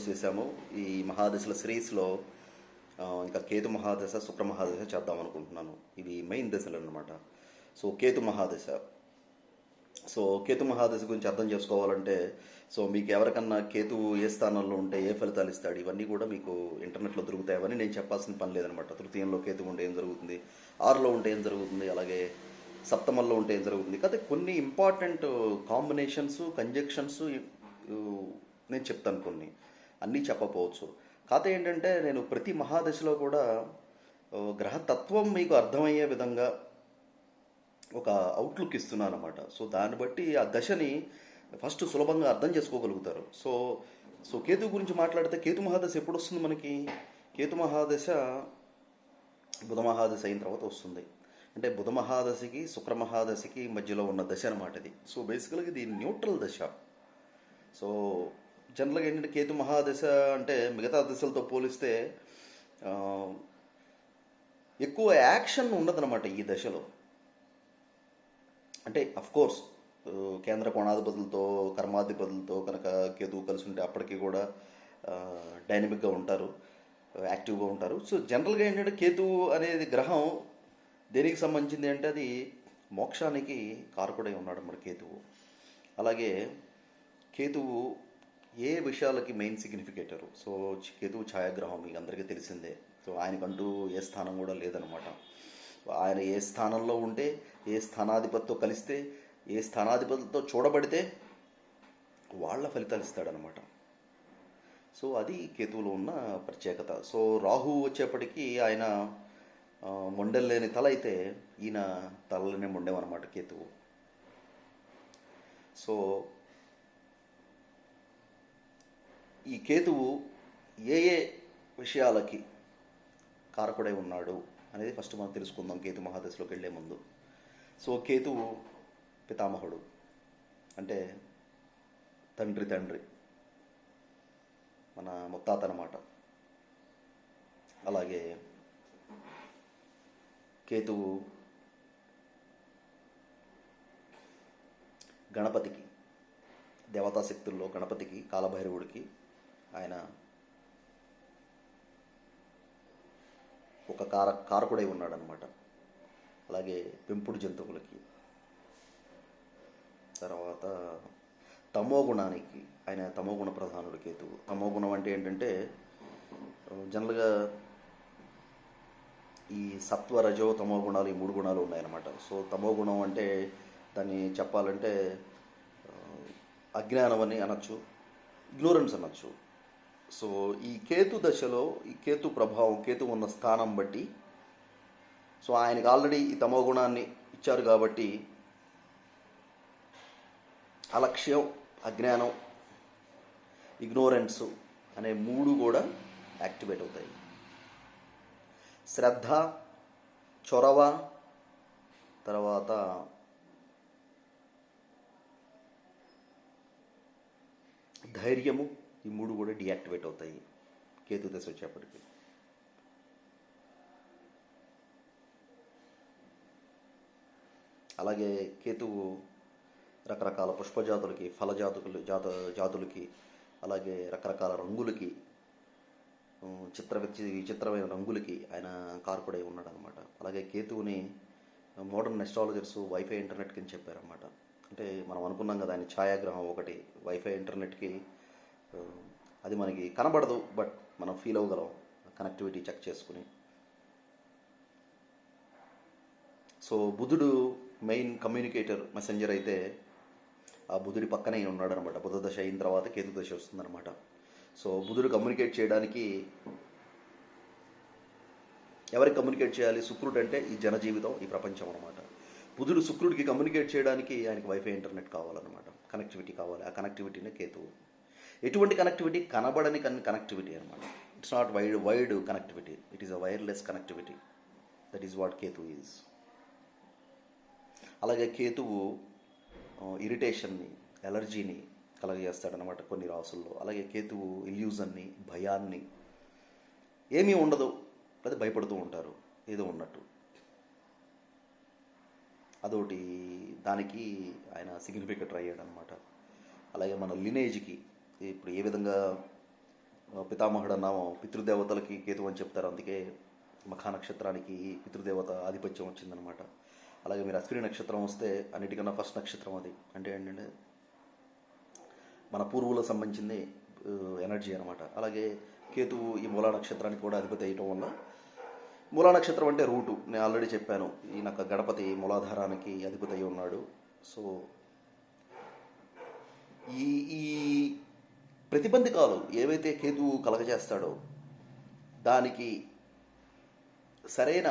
వరకు చేశాము. ఈ మహాదశల సిరీస్లో ఇంకా కేతు మహాదశ శుక్ర మహాదశ చేద్దాం అనుకుంటున్నాను. ఇవి మెయిన్ దశలు అనమాట సో కేతు మహాదశ. సో కేతు మహాదశ గురించి అర్థం చేసుకోవాలంటే సో మీకు ఎవరికన్నా కేతు ఏ స్థానంలో ఉంటే ఏ ఫలితాలు ఇస్తాడు ఇవన్నీ కూడా మీకు ఇంటర్నెట్లో దొరుకుతాయి నేను చెప్పాల్సిన పని లేదనమాట తృతీయంలో కేతు ఉంటే ఏం జరుగుతుంది? ఆరులో ఉంటే ఏం జరుగుతుంది? అలాగే సప్తమంలో ఉంటే ఏం జరుగుతుంది? కాకపోతే కొన్ని ఇంపార్టెంట్ కాంబినేషన్స్ కంజక్షన్స్ నేను చెప్తాను కొన్ని. అన్నీ చెప్పపోవచ్చు కాకపోతే ఏంటంటే నేను ప్రతి మహాదశలో కూడా గ్రహతత్వం మీకు అర్థమయ్యే విధంగా ఒక అవుట్లుక్ ఇస్తున్నాను అనమాట సో దాన్ని బట్టి ఆ దశని ఫస్ట్ సులభంగా అర్థం చేసుకోగలుగుతారు. సో సో కేతు గురించి మాట్లాడితే కేతు మహాదశ ఎప్పుడు వస్తుంది మనకి? కేతు మహాదశ బుధ మహాదశ అయిన తర్వాత వస్తుంది. అంటే బుధ మహాదశకి శుక్ర మహాదశకి మధ్యలో ఉన్న దశ అనమాట ఇది. సో బేసికల్గా ఇది న్యూట్రల్ దశ. సో జనరల్గా ఏంటంటే కేతు మహాదశ అంటే మిగతా దశలతో పోలిస్తే ఎక్కువ యాక్షన్ ఉండదన్నమాట ఈ దశలో. అంటే కోర్స్ కేంద్ర కోణాధిపతులతో కర్మాధిపతులతో కనుక కేతువు కలిసి ఉంటే అప్పటికి కూడా డైనమిక్గా ఉంటారు యాక్టివ్గా ఉంటారు. సో జనరల్గా ఏంటంటే కేతువు అనేది గ్రహం దేనికి సంబంధించింది అంటే అది మోక్షానికి కారకుడై ఉన్నాడు మన కేతువు. అలాగే కేతువు ఏ విషయాలకి మెయిన్ సిగ్నిఫికేటరు సో కేతువు ఛాయాగ్రహం మీకు అందరికీ తెలిసిందే. సో ఆయనకంటూ ఏ స్థానం కూడా లేదనమాట ఆయన ఏ స్థానంలో ఉంటే ఏ స్థానాధిపతితో కలిస్తే ఏ స్థానాధిపతితో చూడబడితే వాళ్ళ ఫలితాలు ఇస్తాడనమాట సో అది కేతువులో ఉన్న ప్రత్యేకత. సో రాహు వచ్చేప్పటికీ ఆయన ఆ, మొండెల్లేని తల అయితే ఈయన తలలోనే మొండేమన్నమాట కేతువు. సో ఈ కేతువు ఏ ఏ విషయాలకి కారకుడై ఉన్నాడు అనేది ఫస్ట్ మనం తెలుసుకుందాం. కేతు మహాదశలోకి వెళ్ళే ముందు. సో కేతువు పితామహుడు. అంటే తండ్రి తండ్రి. మన ముత్తాత అనమాట అలాగే కేతువు గణపతికి దేవతా శక్తుల్లో గణపతికి కాలభైరవుడికి ఆయన ఒక కార కారకుడై ఉన్నాడనమాట అలాగే పెంపుడు జంతువులకి. తర్వాత తమో గుణానికి ఆయన తమోగుణ ప్రధానుడు కేతువు. తమో గుణం అంటే ఏంటంటే జనరల్గా ఈ సత్వ రజో తమో గుణాలు ఈ మూడు గుణాలు ఉన్నాయన్నమాట. సో తమో గుణం అంటే దాన్ని చెప్పాలంటే అజ్ఞానం అని అనొచ్చు ఇగ్నోరెన్స్ అనొచ్చు. సో ఈ కేతు దశలో ఈ కేతు ప్రభావం కేతు ఉన్న స్థానం బట్టి సో ఆయనకి ఆల్రెడీ ఈ తమో గుణాన్ని ఇచ్చారు కాబట్టి అలక్ష్యం అజ్ఞానం ఇగ్నోరెన్స్ అనే మూడు కూడా యాక్టివేట్ అవుతాయి. శ్రద్ధ చొరవ తర్వాత ధైర్యము ఈ మూడు కూడా డియాక్టివేట్ అవుతాయి. కేతు దశ వచ్చేప్పటికి. అలాగే కేతువు రకరకాల పుష్పజాతులకి ఫలజాతుకులు జాత జాతులకి అలాగే రకరకాల రంగులకి చిత్ర విచిత్రమైన రంగులకి ఆయన కారకుడై ఉన్నాడు అనమాట అలాగే కేతువుని మోడర్న్ ఎస్ట్రాలజర్స్ వైఫై ఇంటర్నెట్ కింద చెప్పారనమాట. అంటే మనం అనుకున్నాం కదా ఆయన ఛాయాగ్రహం ఒకటి వైఫై ఇంటర్నెట్కి అది మనకి కనబడదు బట్ మనం ఫీల్ అవ్వగలం కనెక్టివిటీ చెక్ చేసుకుని. సో బుధుడు మెయిన్ కమ్యూనికేటర్ మెసెంజర్ అయితే ఆ బుధుడి పక్కనే ఉన్నాడు అనమాట బుధ దశ అయిన తర్వాత కేతు దశ వస్తుందన్నమాట సో బుధుడు కమ్యూనికేట్ చేయడానికి ఎవరికి కమ్యూనికేట్ చేయాలి? శుక్రుడు అంటే ఈ జనజీవితం ఈ ప్రపంచం అనమాట. బుధుడు శుక్రుడికి కమ్యూనికేట్ చేయడానికి ఆయనకి వైఫై ఇంటర్నెట్ కావాలన్నమాట. కనెక్టివిటీ కావాలి. ఆ కనెక్టివిటీనే కేతువు. ఎటువంటి కనెక్టివిటీ కనబడని కనెక్టివిటీ అనమాట it's not wide wide connectivity it is a wireless connectivity that is what Ketu is అలాగే కేతువు ఇరిటేషన్ని ఎలర్జీని కలగజేస్తాడనమాట కొన్ని రాసుల్లో. అలాగే కేతువు ఇల్యూజన్ని భయాన్ని ఏమీ ఉండదు. అది భయపడుతూ ఉంటారు. ఏదో ఉన్నట్టు. అదొకటి దానికి ఆయన సిగ్నిఫికెంట్ అయ్యాడనమాట అలాగే మన లినేజ్కి ఇప్పుడు ఏ విధంగా పితామహుడు అన్నామో పితృదేవతలకి కేతు అని చెప్తారు. అందుకే మఖా నక్షత్రానికి పితృదేవత ఆధిపత్యం వచ్చిందనమాట అలాగే మీరు అశ్విని నక్షత్రం వస్తే అన్నిటికన్నా ఫస్ట్ నక్షత్రం అది. అంటే ఏంటంటే మన పూర్వులకు సంబంధించింది ఎనర్జీ అనమాట అలాగే కేతువు ఈ మూలా నక్షత్రానికి కూడా అధిపతి అయ్యటం వల్ల మూలా నక్షత్రం అంటే రూటు. నేను ఆల్రెడీ చెప్పాను ఈ నాకు గణపతి మూలాధారానికి అధిపతి అయి ఉన్నాడు. సో ఈ ఈ ప్రతిబంధకాలు ఏవైతే కేతువు కలగజేస్తాడో దానికి సరైన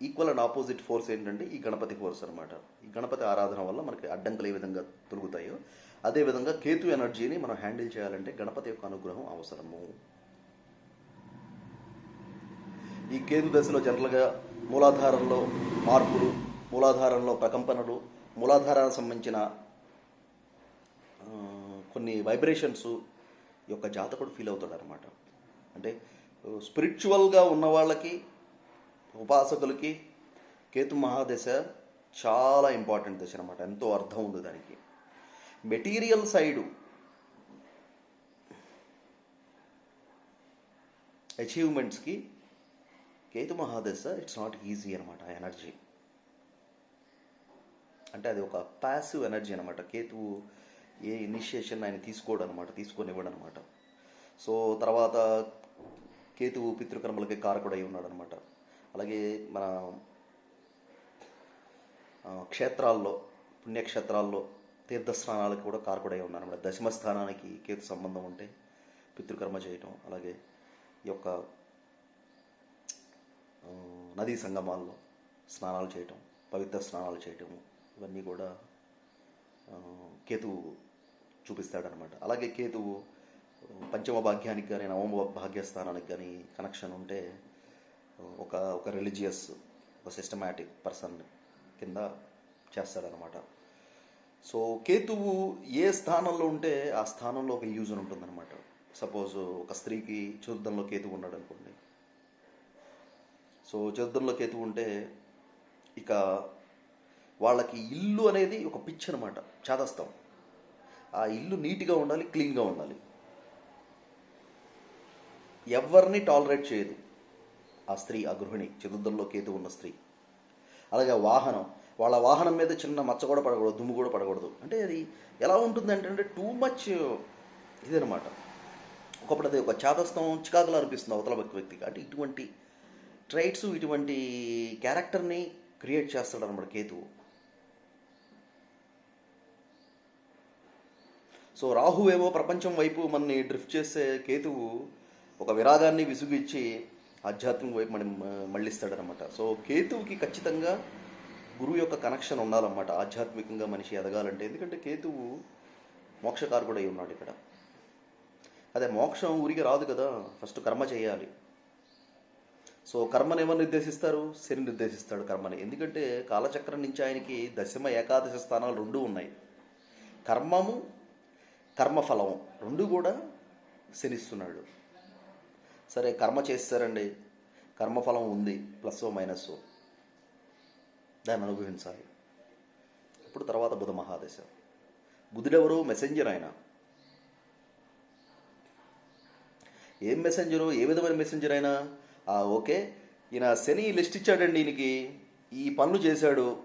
ఈక్వల్ అండ్ ఆపోజిట్ ఫోర్స్ ఏంటంటే ఈ గణపతి ఫోర్స్ అనమాట ఈ గణపతి ఆరాధన వల్ల మనకి అడ్డంకులు ఏ విధంగా తొలుగుతాయో అదేవిధంగా కేతు ఎనర్జీని మనం హ్యాండిల్ చేయాలంటే గణపతి యొక్క అనుగ్రహం అవసరము. ఈ కేతు దశలో జనరల్గా మూలాధారంలో మార్పులు మూలాధారంలో ప్రకంపనలు మూలాధారానికి సంబంధించిన కొన్ని వైబ్రేషన్స్ యొక్క జాతకుడు ఫీల్ అవుతాడు అనమాట అంటే స్పిరిచువల్గా ఉన్న వాళ్ళకి ఉపాసకులకి కేతు మహాదశ చాలా ఇంపార్టెంట్ దశ అనమాట ఎంతో అర్థం ఉంది దానికి. మెటీరియల్ సైడు అచీవ్మెంట్స్కి కేతు మహాదశ ఇట్స్ నాట్ ఈజీ అనమాట ఆ ఎనర్జీ. అంటే అది ఒక ప్యాసివ్ ఎనర్జీ అనమాట కేతువు ఏ ఇనిషియేషన్ ఆయన తీసుకోడు అనమాట తీసుకొనివ్వడు అనమాట సో తర్వాత కేతువు పితృకర్మలకి కారకుడై ఉన్నాడు అనమాట అలాగే మన క్షేత్రాల్లో పుణ్యక్షేత్రాల్లో తీర్థస్నానాలకు కూడా కారకుడై ఉన్నాడు అనమాట దశమ స్థానానికి కేతు సంబంధం ఉంటే పితృకర్మ చేయటం అలాగే ఈ యొక్క నదీ సంగమాల్లో స్నానాలు చేయటం పవిత్ర స్నానాలు చేయటము ఇవన్నీ కూడా కేతువు చూపిస్తాడనమాట. అలాగే కేతువు పంచమ భాగ్యానికి కానీ నవమ భాగ్యస్థానానికి కానీ కనెక్షన్ ఉంటే ఒక ఒక రిలీజియస్ ఒక సిస్టమాటిక్ పర్సన్ కింద చేస్తాడనమాట. సో కేతువు ఏ స్థానంలో ఉంటే ఆ స్థానంలో ఒక యూజ్ ఉంటుందన్నమాట. సపోజ్ ఒక స్త్రీకి చతుర్థంలో కేతువు ఉన్నాడు అనుకోండి సో చతుర్థంలో కేతువు ఉంటే ఇక వాళ్ళకి ఇల్లు అనేది ఒక పిచ్ అనమాట చాదస్తాం. ఆ ఇల్లు నీట్గా ఉండాలి క్లీన్గా ఉండాలి. ఎవరిని టాలరేట్ చేయదు ఆ స్త్రీ ఆ గృహిణి చతుర్థంలో కేతు ఉన్న స్త్రీ. అలాగే వాహనం వాళ్ళ వాహనం మీద చిన్న మచ్చ కూడా పడకూడదు దుమ్ము కూడా పడకూడదు. అంటే అది ఎలా ఉంటుంది అంటే టూ మచ్ ఇదనమాట ఒకప్పుడు అది ఒక చాదస్తం చికాకులు అనిపిస్తుంది అవతల వ్యక్తి వ్యక్తికి. అంటే ఇటువంటి ట్రైట్స్ ఇటువంటి క్యారెక్టర్ని క్రియేట్ చేస్తాడు అనమాట కేతువు. సో రాహు ఏమో ప్రపంచం వైపు మనని డ్రిఫ్ట్ చేసే కేతువు ఒక విరాగాన్ని విసుగిచ్చి ఆధ్యాత్మిక వైపు మనం మళ్ళిస్తాడనమాట. సో కేతువుకి ఖచ్చితంగా గురువు యొక్క కనెక్షన్ ఉండాలన్నమాట. ఆధ్యాత్మికంగా మనిషి ఎదగాలంటే. ఎందుకంటే కేతువు మోక్షకారకుడై ఉన్నాడు ఇక్కడ. అదే మోక్షం ఊరికి రాదు కదా. ఫస్ట్ కర్మ చేయాలి. సో కర్మను ఏమని నిర్దేశిస్తారు? శని నిర్దేశిస్తాడు కర్మని. ఎందుకంటే కాలచక్రం నుంచి ఆయనకి దశమ ఏకాదశ స్థానాలు రెండు ఉన్నాయి. కర్మము కర్మఫలం రెండు కూడా శనిస్తున్నాడు. సరే కర్మ చేస్తారండి. కర్మఫలం ఉంది ప్లస్ మైనస్ దాన్ని అనుభవించాలి ఇప్పుడు తర్వాత బుధ మహాదశ. బుధుడెవరు? మెసెంజర్ ఆయన. ఏం మెసెంజరు ఏ విధమైన మెసెంజర్ అయినా ఆ, ఓకే. ఈయన శని లిస్ట్ ఇచ్చాడండి ఈయనకి. ఈ పనులు చేశాడు.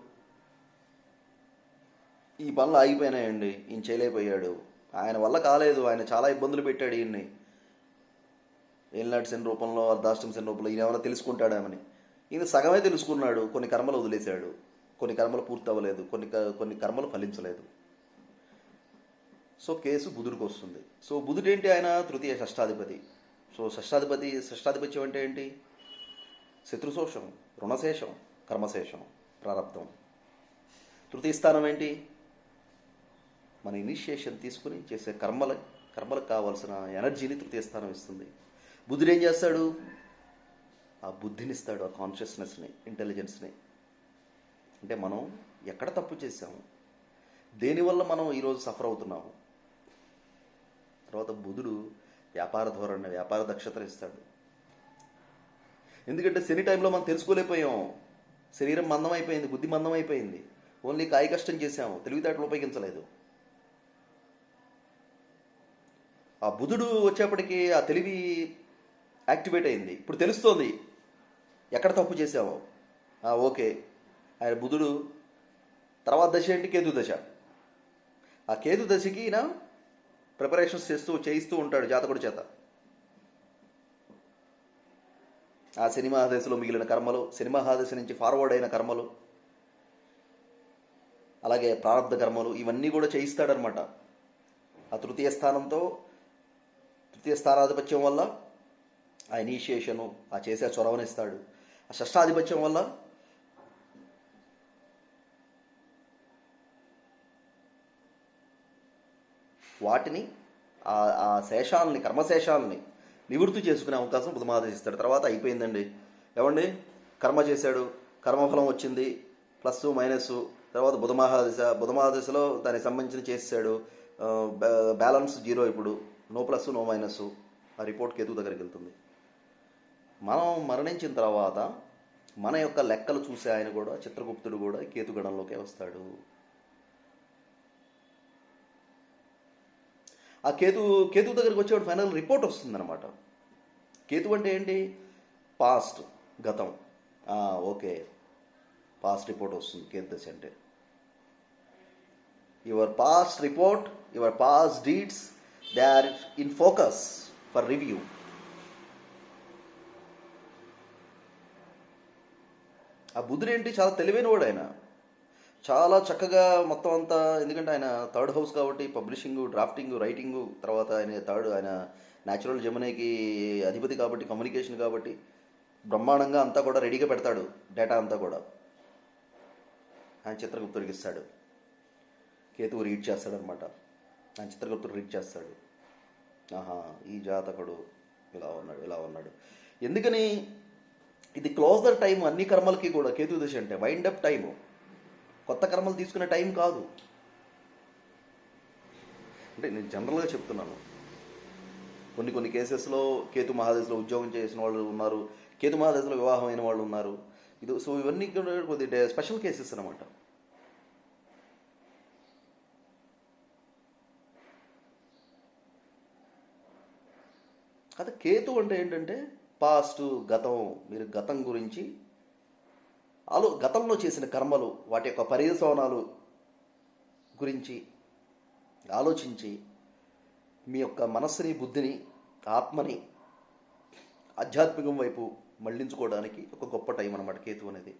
ఈ పనులు ఆగిపోయినాయండి. ఈయన చేయలేకపోయాడు. ఆయన వల్ల కాలేదు. ఆయన చాలా ఇబ్బందులు పెట్టాడు ఈయన్ని. ఏలినాటి సెన్ రూపంలో అర్ధాష్టం సెన్ రూపంలో ఈయన ఏమైనా తెలుసుకుంటాడేమని ఈయన సగమే తెలుసుకున్నాడు. కొన్ని కర్మలు వదిలేశాడు. కొన్ని కర్మలు పూర్తి అవ్వలేదు కొన్ని క- కొన్ని కర్మలు ఫలించలేదు. సో కేసు బుధుడికి వస్తుంది. సో బుధుడు ఏంటి ఆయన? తృతీయ షష్టాధిపతి. సో షష్టాధిపతి షష్టాధిపత్యం అంటే ఏంటి? శత్రుశోషం రుణశేషం కర్మశేషం ప్రారంభం. తృతీయ స్థానం ఏంటి? మన ఇనిషియేషన్ తీసుకుని చేసే కర్మల కర్మలకు కావాల్సిన ఎనర్జీని తృతీయ స్థానం ఇస్తుంది. బుద్ధుడు ఏం చేస్తాడు? ఆ బుద్ధిని ఇస్తాడు ఆ కాన్షియస్నెస్ని ఇంటెలిజెన్స్ని అంటే మనం ఎక్కడ తప్పు చేసాము దేనివల్ల మనం ఈరోజు సఫర్ అవుతున్నాము? తర్వాత బుధుడు వ్యాపార ధోరణి వ్యాపార దక్షతను ఇస్తాడు. ఎందుకంటే శని టైంలో మనం తెలుసుకోలేకపోయాం. శరీరం మందం అయిపోయింది బుద్ధి మందం అయిపోయింది ఓన్లీ కాయ కష్టం చేసాము తెలివితేటలు ఉపయోగించలేదు. ఆ బుధుడు వచ్చేప్పటికి ఆ తెలివి యాక్టివేట్ అయింది. ఇప్పుడు తెలుస్తోంది ఎక్కడ తప్పు చేసావో ఓకే. ఆయన బుధుడు తర్వాత దశ ఏంటి? కేతు దశ. ఆ కేతు దశకి ఈయన ప్రిపరేషన్స్ చేస్తూ చేయిస్తూ ఉంటాడు జాతకుడి చేత. ఆ సినిమా దశలో మిగిలిన కర్మలు సినిమా దశ నుంచి ఫార్వర్డ్ అయిన కర్మలు అలాగే ప్రారంభ కర్మలు ఇవన్నీ కూడా చేయిస్తాడనమాట ఆ తృతీయ స్థానంతో తృతీయ స్థానాధిపత్యం వల్ల ఆ ఇనీషియేషను ఆ చేసే చొరవనిస్తాడు ఆ షష్టాధిపత్యం వల్ల వాటిని ఆ శేషాలని కర్మశేషాలని నివృత్తి చేసుకునే అవకాశం బుధమాదేశిస్తాడు తర్వాత అయిపోయిందండి. ఏమండి? కర్మ చేశాడు కర్మఫలం వచ్చింది ప్లస్ మైనస్ తర్వాత బుధమహాదశ బుధమహాదశలో దానికి సంబంధించిన చేసాడు బ్యాలెన్స్ జీరో ఇప్పుడు. నో ప్లస్ నో మైనస్ ఆ రిపోర్ట్ కేతు దగ్గరికి వెళ్తుంది మనం మరణించిన తర్వాత మన యొక్క లెక్కలు చూసే ఆయన కూడా చిత్రగుప్తుడు కూడా కేతుగణంలోకే వస్తాడు. ఆ కేతు కేతు దగ్గరికి వచ్చేవాడు ఫైనల్ రిపోర్ట్ వస్తుందన్నమాట. కేతు అంటే ఏంటి? పాస్ట్ గతం. ఓకే. పాస్ట్ రిపోర్ట్ వస్తుంది కేతు దశ అంటే. Your past report your past deeds they are in focus for review ఆ బుద్ధుడు ఏంటి? చాలా తెలివైన వాడు ఆయన. చాలా చక్కగా మొత్తం అంతా ఎందుకంటే ఆయన థర్డ్ హౌస్ కాబట్టి పబ్లిషింగ్ డ్రాఫ్టింగ్ రైటింగ్ తర్వాత ఆయన థర్డ్ ఆయన న్యాచురల్ జమునకి అధిపతి కాబట్టి కమ్యూనికేషన్ కాబట్టి బ్రహ్మాండంగా అంతా కూడా రెడీగా పెడతాడు. డేటా అంతా కూడా. ఆయన చిత్రగుప్తుడికి ఇస్తాడు. కేతువు రీడ్ చేస్తాడనమాట ఆయన చిత్రగుప్తుడు రీడ్ చేస్తాడు. ఆహా ఈ జాతకుడు ఇలా ఉన్నాడు ఇలా ఉన్నాడు. ఎందుకని? ఇది క్లోజర్ టైం అన్ని కర్మలకి కూడా కేతుదశ అంటే వైండ్ అప్ టైము కొత్త కర్మలు తీసుకునే టైం కాదు. అంటే నేను జనరల్గా చెప్తున్నాను. కొన్ని కొన్ని కేసెస్లో కేతు మహాదశలో ఉద్యోగం చేసిన వాళ్ళు ఉన్నారు కేతు మహాదశలో వివాహం అయిన వాళ్ళు ఉన్నారు. ఇది సో ఇవన్నీ కొద్ది స్పెషల్ కేసెస్ అనమాట అది కేతు అంటే ఏంటంటే పాస్ట్ గతం మీరు గతం గురించి ఆలో గతంలో చేసిన కర్మలు వాటి యొక్క పరిశోనాలు గురించి ఆలోచించి మీ యొక్క మనస్సుని బుద్ధిని ఆత్మని ఆధ్యాత్మికం వైపు మళ్ళించుకోవడానికి ఒక గొప్ప టైం అన్నమాట కేతు అనేది.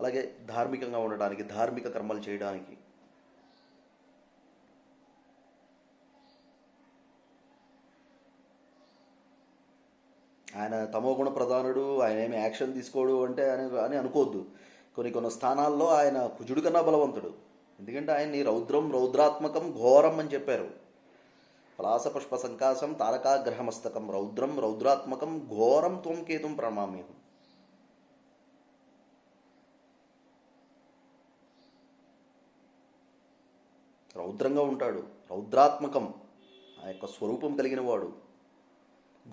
అలాగే ధార్మికంగా ఉండడానికి ధార్మిక కర్మలు చేయడానికి ఆయన తమోగుణ ప్రధానుడు ఆయన ఏమి యాక్షన్ తీసుకోడు అంటే అని అని అనుకోవద్దు. కొన్ని కొన్ని స్థానాల్లో ఆయన కుజుడు కన్నా బలవంతుడు. ఎందుకంటే ఆయన్ని రౌద్రం రౌద్రాత్మకం ఘోరం అని చెప్పారు. పలాస పుష్ప సంకాశం తారకాగ్రహమస్తకం రౌద్రం రౌద్రాత్మకం ఘోరం త్వం కేతుం ప్రణమామ్యహం రౌద్రంగా ఉంటాడు. రౌద్రాత్మకం ఆ యొక్క స్వరూపం కలిగిన వాడు.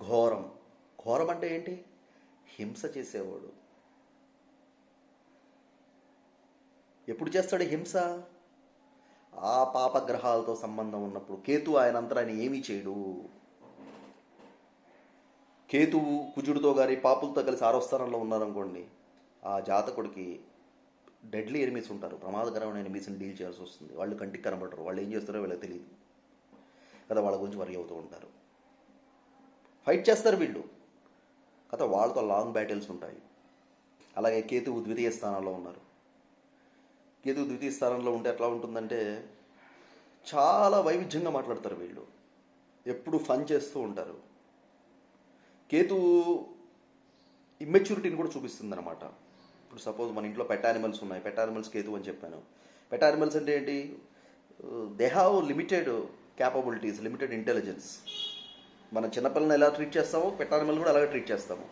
ఘోరం. ఘోరం అంటే ఏంటి? హింస చేసేవాడు. ఎప్పుడు చేస్తాడు హింస? ఆ పాపగ్రహాలతో సంబంధం ఉన్నప్పుడు. కేతు ఆయన అంతా ఆయన ఏమీ చేయడు. కేతువు కుజుడితో గారి పాపులతో కలిసి ఆరో స్థానంలో ఉన్నారనుకోండి ఆ జాతకుడికి డెడ్లీ ఎనిమిస్ ఉంటారు. ప్రమాదకరమైన ఎనిమిస్ని డీల్ చేయాల్సి వస్తుంది. వాళ్ళు కంటికి కనబడరు. వాళ్ళు ఏం చేస్తారో వీళ్ళకి తెలియదు కదా వాళ్ళ గురించి వరి అవుతూ ఉంటారు. ఫైట్ చేస్తారు వీళ్ళు. కథ వాళ్ళతో లాంగ్ బ్యాటిల్స్ ఉంటాయి. అలాగే కేతువు ద్వితీయ స్థానంలో ఉన్నారు. కేతువు ద్వితీయ స్థానంలో ఉంటే ఎట్లా ఉంటుందంటే చాలా వైవిధ్యంగా మాట్లాడతారు వీళ్ళు. ఎప్పుడు ఫన్ చేస్తూ ఉంటారు. కేతువు ఇమ్మెచ్యూరిటీని కూడా చూపిస్తుంది అనమాట ఇప్పుడు సపోజ్ మన ఇంట్లో పెట్ యానిమల్స్ ఉన్నాయి. పెట్ యానిమల్స్ కేతు అని చెప్పాను. పెట్ యానిమల్స్ అంటే ఏంటి? They have limited capabilities limited intelligence మన చిన్నపిల్లల్ని ఎలా ట్రీట్ చేస్తామో పెట్ కూడా అలాగే ట్రీట్ చేస్తాము.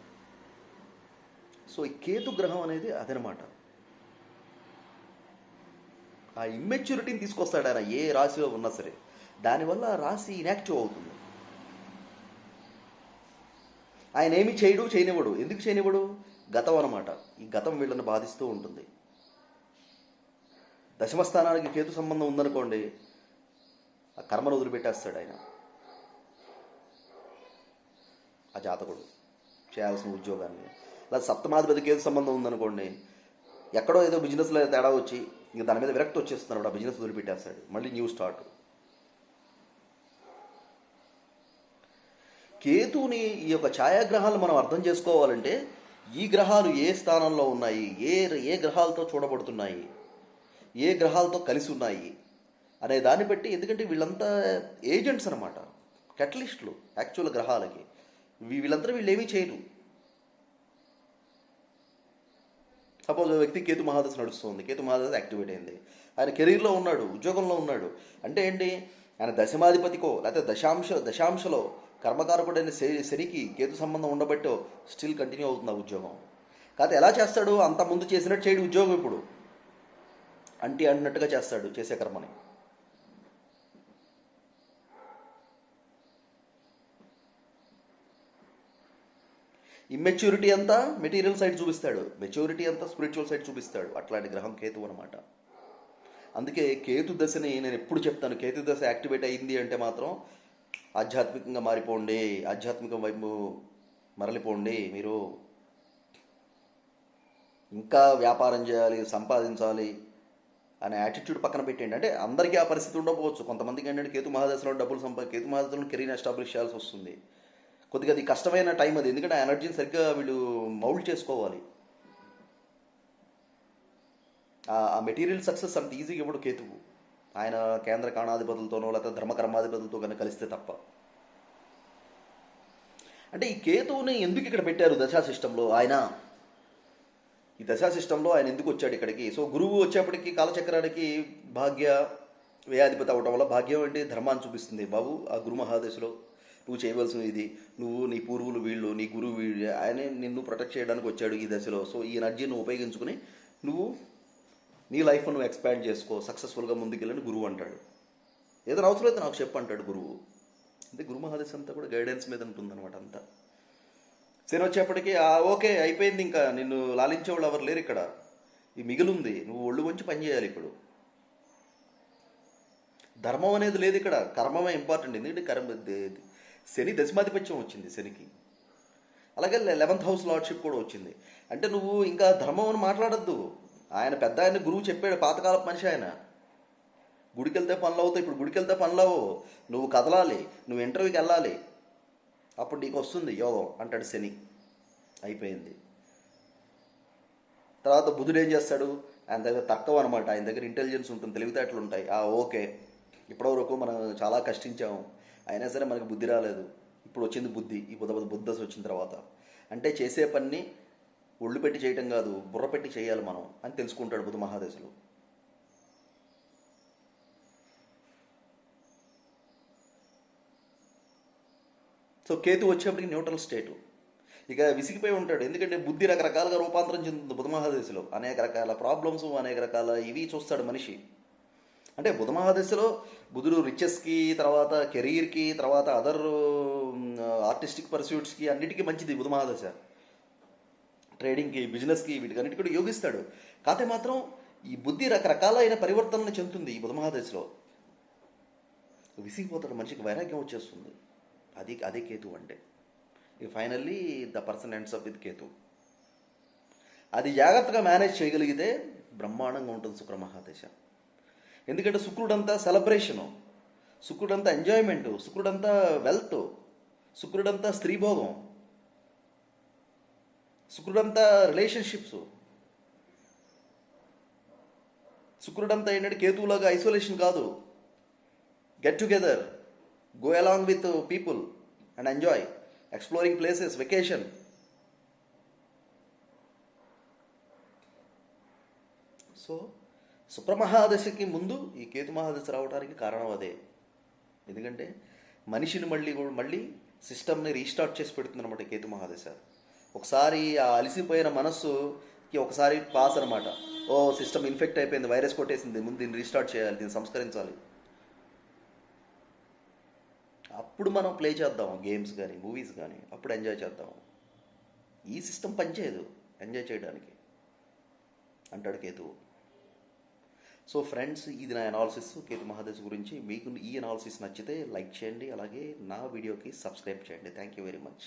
సో ఈ కేతు గ్రహం అనేది అదనమాట. ఆ ఇమ్మెచ్యూరిటీని తీసుకొస్తాడు ఆయన ఏ రాశిలో ఉన్నా సరే. దానివల్ల రాశి ఇన్యాక్టివ్ అవుతుంది. ఆయన ఏమి చేయడు చేయనివ్వడు. ఎందుకు చేయనివ్వడు? గతం అనమాట ఈ గతం వీళ్ళని బాధిస్తూ ఉంటుంది. దశమ స్థానానికి కేతు సంబంధం ఉందనుకోండి ఆ కర్మను వదిలిపెట్టేస్తాడు ఆయన. ఆ జాతకుడు చేయాల్సిన ఉద్యోగాన్ని. లేదా సప్తమాధిపతికి కేతు సంబంధం ఉందనుకోండి ఎక్కడో ఏదో బిజినెస్లో తేడా వచ్చి ఇంక దాని మీద విరక్తి వచ్చేస్తున్నాడు ఆ బిజినెస్ వదిలిపెట్టేస్తాడు. మళ్ళీ న్యూ స్టార్ట్. కేతుని ఈ యొక్క ఛాయాగ్రహాలు మనం అర్థం చేసుకోవాలంటే ఈ గ్రహాలు ఏ స్థానంలో ఉన్నాయి ఏ ఏ గ్రహాలతో చూడబడుతున్నాయి ఏ గ్రహాలతో కలిసి ఉన్నాయి అనే దాన్ని బట్టి ఎందుకంటే వీళ్ళంతా ఏజెంట్స్ అనమాట కెటలిస్టులు యాక్చువల్ గ్రహాలకి. వీళ్ళందరూ వీళ్ళంతా వీళ్ళు ఏమీ చేయరు. సపోజ్ వ్యక్తి కేతు మహాదశ నడుస్తుంది. కేతు మహాదశ యాక్టివేట్ అయింది. ఆయన కెరీర్లో ఉన్నాడు ఉద్యోగంలో ఉన్నాడు. అంటే ఏంటి? ఆయన దశమాధిపతికో లేకపోతే దశాంశ దశాంశలో కర్మకారకుడైన శని శనికి కేతు సంబంధం ఉండబట్టో స్టిల్ కంటిన్యూ అవుతుంది ఆ ఉద్యోగం. కాకపోతే ఎలా చేస్తాడు? అంత ముందు చేసినట్టు చేయడు ఉద్యోగం ఇప్పుడు. అంటి అన్నట్టుగా చేస్తాడు చేసే కర్మని. ఇమ్మెచ్యూరిటీ అంతా మెటీరియల్ సైడ్ చూపిస్తాడు. మెచ్యూరిటీ అంతా స్పిరిచువల్ సైడ్ చూపిస్తాడు. అట్లాంటి గ్రహం కేతు అనమాట అందుకే కేతు దశని నేను ఎప్పుడు చెప్తాను. కేతు దశ యాక్టివేట్ అయింది అంటే మాత్రం ఆధ్యాత్మికంగా మారిపోండి. ఆధ్యాత్మికం వైపు మరలిపోండి. మీరు ఇంకా వ్యాపారం చేయాలి సంపాదించాలి అనే యాటిట్యూడ్ పక్కన పెట్టండి అంటే అందరికీ ఆ పరిస్థితి ఉండకపోవచ్చు. కొంతమందికి ఏంటంటే కేతు మహాదశలో డబ్బులు సంపా కేతు మహాదశలో కెరీర్ ఎస్టాబ్లిష్ చేయాల్సి వస్తుంది. కొద్దిగా అది కష్టమైన టైం అది. ఎందుకంటే ఆ ఎనర్జీని సరిగ్గా వీళ్ళు మౌల్డ్ చేసుకోవాలి. ఆ- ఆ మెటీరియల్ సక్సెస్ అంత ఈజీగా ఇవ్వడు కేతువు. ఆయన కేంద్ర కాణాధిపతులతోనో లేకపోతే ధర్మకర్మాధిపతులతో కానీ కలిస్తే తప్ప. అంటే ఈ కేతువుని ఎందుకు ఇక్కడ పెట్టారు దశా సిస్టంలో? ఆయన ఈ దశా సిస్టంలో ఆయన ఎందుకు వచ్చాడు ఇక్కడికి? సో గురువు వచ్చేప్పటికి కాలచక్రానికి భాగ్య వ్యయాధిపతి అవటం వల్ల భాగ్యం అంటే ధర్మాన్ని చూపిస్తుంది బాబు ఆ గురు మహాదశలో నువ్వు చేయవలసింది ఇది. నువ్వు నీ పూర్వులు వీళ్ళు నీ గురువు వీళ్ళు ఆయనే నిన్ను ప్రొటెక్ట్ చేయడానికి వచ్చాడు ఈ దశలో. సో ఈ ఎనర్జీని నువ్వు ఉపయోగించుకుని నువ్వు నీ లైఫ్ నువ్వు ఎక్స్పాండ్ చేసుకో సక్సెస్ఫుల్గా ముందుకెళ్ళని గురువు అంటాడు. ఏదైనా అవసరం అయితే నాకు చెప్పు అంటాడు గురువు. అంటే గురు మహాదేశ్ అంతా కూడా గైడెన్స్ మీద ఉంటుందన్నమాట అంతా. శని వచ్చేప్పటికి ఓకే అయిపోయింది ఇంకా. నిన్ను లాలించేవాళ్ళు ఎవరు లేరు ఇక్కడ. ఈ మిగిలింది. నువ్వు ఒళ్ళు వంచి పని చేయాలి ఇప్పుడు. ధర్మం అనేది లేదు ఇక్కడ. కర్మమే ఇంపార్టెంట్ ఎందుకంటే కర్మ శని దశమాధిపత్యం వచ్చింది శనికి. అలాగే లెవెంత్ హౌస్ లార్డ్షిప్ కూడా వచ్చింది. అంటే నువ్వు ఇంకా ధర్మం అని మాట్లాడద్దు. ఆయన పెద్ద ఆయన గురువు చెప్పాడు పాతకాలపు మనిషి ఆయన. గుడికి వెళ్తే పనులు అవుతాయి ఇప్పుడు గుడికి వెళ్తే పనులు అవ్వవు. నువ్వు కదలాలి నువ్వు ఇంటర్వ్యూకి వెళ్ళాలి. అప్పుడు నీకు వస్తుంది యోగం అంటాడు శని. అయిపోయింది. తర్వాత బుధుడు ఏం చేస్తాడు? ఆయన దగ్గర తక్కువ అనమాట ఆయన దగ్గర ఇంటెలిజెన్స్ ఉంటుంది తెలివితేటలు ఉంటాయి. ఆ ఓకే. ఇప్పటివరకు మనం చాలా కష్టించాము. అయినా సరే మనకి బుద్ధి రాలేదు. ఇప్పుడు వచ్చింది బుద్ధి. ఈ బుధ బుద్ధస్ వచ్చిన తర్వాత. అంటే చేసే పని ఒళ్ళు పెట్టి చేయటం కాదు బుర్ర పెట్టి చేయాలి మనం అని తెలుసుకుంటాడు బుధ మహాదశలో. సో కేతు వచ్చేప్పటికి న్యూట్రల్ స్టేటు. ఇక విసిగిపోయి ఉంటాడు. ఎందుకంటే బుద్ధి రకరకాలుగా రూపాంతరం చెందుతుంది బుధ మహాదశలో. అనేక రకాల ప్రాబ్లమ్స్ అనేక రకాల ఇవి చూస్తాడు మనిషి. అంటే బుధ మహాదశలో బుధుడు రిచెస్కి తర్వాత కెరీర్కి తర్వాత అదర్ ఆర్టిస్టిక్ పర్స్యూట్స్కి అన్నిటికీ మంచిది బుధ మహాదశ ట్రేడింగ్కి బిజినెస్కి వీటికన్నిటి కూడా యోగిస్తాడు. కాకపోతే మాత్రం ఈ బుద్ధి రకరకాలైన పరివర్తనలు చెందుతుంది ఈ బుధ మహాదశలో విసిగిపోతాడు మనిషికి వైరాగ్యం వచ్చేస్తుంది. అది అదే కేతు అంటే. ఇక finally the person ends up with Ketu. అది జాగ్రత్తగా మేనేజ్ చేయగలిగితే బ్రహ్మాండంగా ఉంటుంది శుక్ర మహాదశ. ఎందుకంటే శుక్రుడంతా సెలబ్రేషను శుక్రుడంతా ఎంజాయ్మెంటు శుక్రుడంతా వెల్త్ శుక్రుడంతా స్త్రీభోగం. శుక్రుడంతా రిలేషన్షిప్స్ శుక్రుడంతా ఏంటంటే కేతువులాగా ఐసోలేషన్ కాదు. Get together go along with people and enjoy exploring places vacation so శుక్రమహాదశకి ముందు ఈ కేతు మహాదశ రావడానికి కారణం అదే. ఎందుకంటే మనిషిని మళ్ళీ మళ్ళీ సిస్టమ్ని రీస్టార్ట్ చేసి పెడుతుంది అనమాట కేతు మహాదశ. ఒకసారి ఆ అలసిపోయిన మనస్సుకి ఒకసారి పాస్ అనమాట ఓ సిస్టమ్ ఇన్ఫెక్ట్ అయిపోయింది వైరస్ కొట్టేసింది ముందు దీన్ని రీస్టార్ట్ చేయాలి దీన్ని సంస్కరించాలి. అప్పుడు మనం ప్లే చేద్దాం గేమ్స్ కానీ మూవీస్ కానీ అప్పుడు ఎంజాయ్ చేద్దాం. ఈ సిస్టమ్ పనిచేయదు ఎంజాయ్ చేయడానికి అంటాడు కేతువు. సో ఫ్రెండ్స్ ఇది నా అనాలిసిస్ కేతు మహాదేశ్ గురించి మీకు ఈ అనాలిసిస్ నచ్చితే లైక్ చేయండి. అలాగే నా వీడియోకి సబ్స్క్రైబ్ చేయండి. Thank you very much